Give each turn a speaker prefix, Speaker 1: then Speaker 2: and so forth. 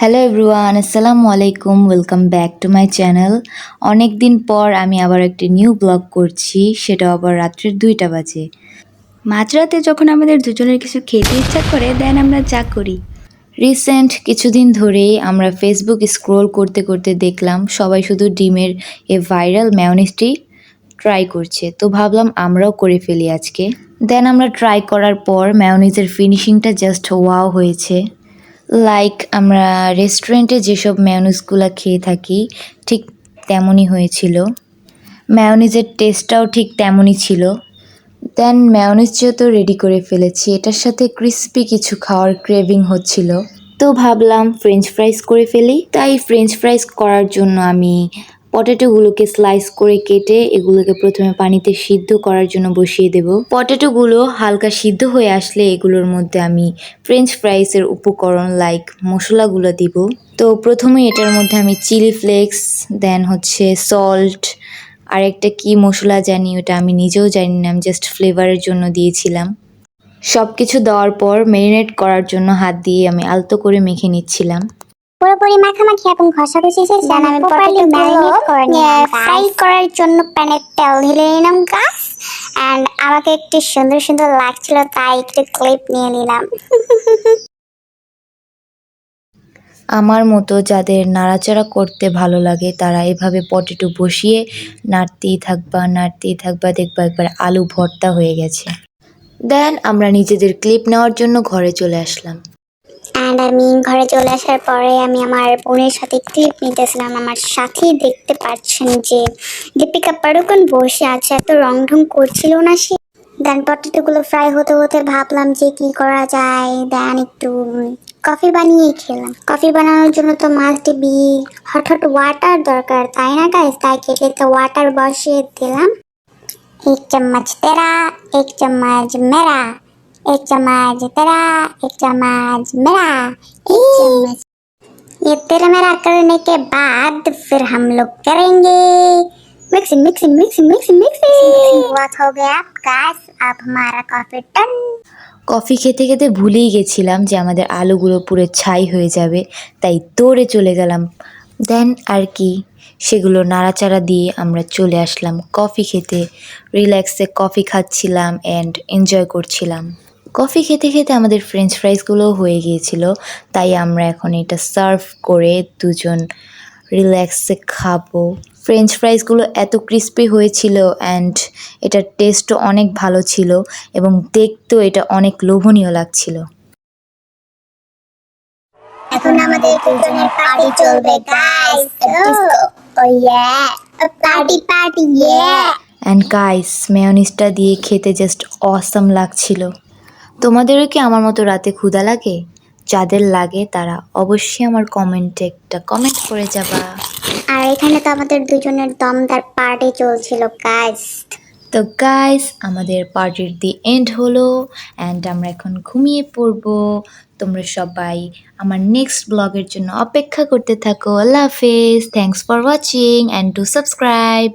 Speaker 1: Hello everyone আসসালামু আলাইকুম welcome back to my channel অনেক দিন পর আমি আবার একটি নিউ ব্লগ করছি, সেটা আবার রাত্রের দুইটা বাজে।
Speaker 2: মাঝরাতে যখন আমাদের দুজনের কিছু খেতে ইচ্ছা করে দেন আমরা যা করি।
Speaker 1: রিসেন্ট কিছুদিন ধরেই আমরা ফেসবুক স্ক্রোল করতে করতে দেখলাম, সবাই শুধু ডিমের এ ভাইরাল ম্যাওনিজটি ট্রাই করছে। তো ভাবলাম আমরাও করে ফেলি আজকে। দেন আমরা ট্রাই করার পর ম্যাওনিজের ফিনিশিংটা জাস্ট ওয়াও হয়েছে। লাইক আমরা রেস্টুরেন্টে যেসব ম্যাওনিজগুলো খেয়ে থাকি, ঠিক তেমনই হয়েছিল। ম্যাওনিজের টেস্টটাও ঠিক তেমনই ছিল। দেন ম্যাওনিজ যেহেতু রেডি করে ফেলেছি, এটার সাথে ক্রিস্পি কিছু খাওয়ার ক্রেভিং হচ্ছিল। তো ভাবলাম ফ্রেঞ্চ ফ্রাইস করে ফেলি। তাই ফ্রেঞ্চ ফ্রাইস করার জন্য আমি পটেটোগুলোকে স্লাইস করে কেটে এগুলোকে প্রথমে পানিতে সিদ্ধ করার জন্য বসিয়ে দেব। পটেটোগুলো হালকা সিদ্ধ হয়ে আসলে এগুলোর মধ্যে আমি ফ্রেঞ্চ ফ্রাইসের উপকরণ লাইক মশলাগুলো দিব। তো প্রথমে এটার মধ্যে আমি চিলি ফ্লেক্স দেন হচ্ছে সল্ট আর একটা কি মশলা জানি ওটা আমি নিজেও জানি না, আমি জাস্ট ফ্লেভারের জন্য দিয়েছিলাম। সব কিছু দেওয়ার পর মেরিনেট করার জন্য হাত দিয়ে আমি আলতো করে মেখে নিচ্ছিলাম।
Speaker 3: পুরোপুরি মাখামাখি এবং ঘষাঘষি শেষ দেন আমি প্রপারলি ম্যারিনেট করে নিলাম ফ্রাই করার জন্য প্যানে তেল ঢেলে নিলাম গাছ এন্ড আমাকে একটু সুন্দর সুন্দর লাগছিল তাই একটু ক্লিপ নিয়ে নিলাম।
Speaker 1: আমার মতো যাদের নাড়াচাড়া করতে ভালো লাগে তারা এভাবে পটেটো বসিয়ে নাড়তেই থাকবা নাড়তেই থাকবা দেখবা একবার আলু ভর্তা হয়ে গেছে। দেন আমরা নিজেদের ক্লিপ নেওয়ার জন্য ঘরে চলে আসলাম।
Speaker 3: এন্ড আমি ঘরে চলে আসার পরে আমি আমার বোনের সাথে ক্লিপ নিতেছিলাম আমার সাথেই দেখতে পাচ্ছেন যে দীপিকা পাড়ুকন বসে আছে এত রং ঢং করছিল না সে দেন পটেটোগুলো ফ্রাই হতে হতে ভাবলাম যে কি করা যায় দেন একটু কফি বানিয়ে খেলাম কফি বানানোর জন্য তো must be hot hot water দরকার তাই না গাইস তাই কেটলিতে ওয়াটার বসিয়ে দিলাম एक चम्मच तेरा एक चम्मच मेरा एक चम्मच तेरा एक चम्मच मेरा एक चम्मच ये तेरा मेरा करने के बाद फिर हम लोग करेंगे mixing mixing mixing mixing mixing बहुत हो गया गाइस अब हमारा कॉफी डन
Speaker 1: কফি খেতে খেতে ভুলেই গেছিলাম যে আমাদের আলুগুলো পুরো ছাই হয়ে যাবে তাই দৌড়ে চলে গেলাম দেন আর কি সেগুলো নাড়াচাড়া দিয়ে আমরা চলে আসলাম কফি খেতে রিল্যাক্সে কফি খাচ্ছিলাম অ্যান্ড এনজয় করছিলাম কফি খেতে খেতে আমাদের ফ্রেঞ্চ ফ্রাইসগুলোও হয়ে গিয়েছিল। তাই আমরা এখন এটা সার্ভ করে দুজন রিল্যাক্সে খাব। ফ্রেঞ্চ ফ্রাইসগুলো এত ক্রিস্পি হয়েছিল অ্যান্ড এটার টেস্টও অনেক ভালো ছিল এবং দেখতেও এটা অনেক লোভনীয় লাগছিল।
Speaker 3: এখন আমাদের দুজনের পার্টি চলবে guys O yeah party party yeah
Speaker 1: and guys মেয়নিজটা দিয়ে খেতে জাস্ট অসাম লাগছিল। তোমাদেরও কি আমার মতো রাতে ক্ষুধা লাগে? যাদের লাগে তারা অবশ্যই আমার কমেন্টে একটা কমেন্ট করে যাবা।
Speaker 3: আর এখানে তো আমাদের দুজনের দমদার পার্টি চলছিল গাইস
Speaker 1: তো গাইস আমাদের পার্টির দি এন্ড হলো অ্যান্ড আমরা এখন ঘুমিয়ে পড়ব। তোমরা সবাই আমার নেক্সট ব্লগের জন্য অপেক্ষা করতে থাকো। আল্লাহ হাফেজ thanks for watching and to subscribe